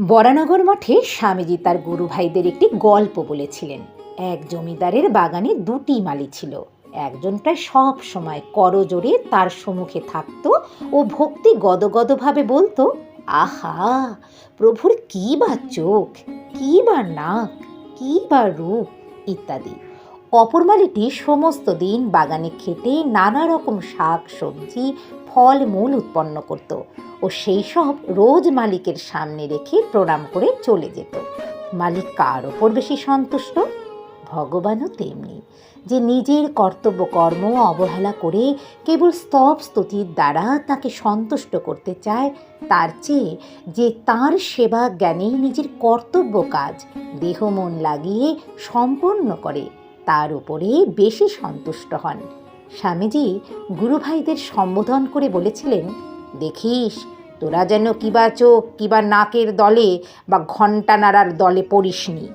বরানগর মঠে স্বামীজি তার গুরু ভাইদের একটি গল্প বলেছিলেন। এক জমিদারের বাগানে দুটি মালি ছিল। একজন প্রায় সব সময় করজোরে তার সম্মুখে থাকত ও ভক্তি গদগদভাবে বলতো, আহা, প্রভুর কি বা চোখ, কি বা নাক, কি বা রূপ, ইত্যাদি। অপর মালিটি সমস্ত দিন বাগানে খেটে নানা রকম শাক সবজি ফল মূল উৎপন্ন করত ও সেই সব রোজ মালিকের সামনে রেখে প্রণাম করে চলে যেত। মালিক কার ওপর বেশি সন্তুষ্ট? ভগবানও তেমনি। যে নিজের কর্তব্য, কর্ম অবহেলা করে কেবল স্তব স্তুতির দ্বারা তাকে সন্তুষ্ট করতে চায়, তার চেয়ে যে তার সেবা জ্ঞানেই নিজের কর্তব্য কাজ, দেহ মন লাগিয়ে সম্পন্ন করে, তার উপরে বেশি সন্তুষ্ট হন। স্বামীজি গুরুভাইদের সম্বোধন করে বলেছিলেন, দেখিস, তোরা যেন কিবা চোখ কিবা নাকের দলে বা ঘণ্টা নাড়ার দলে পড়িসনি।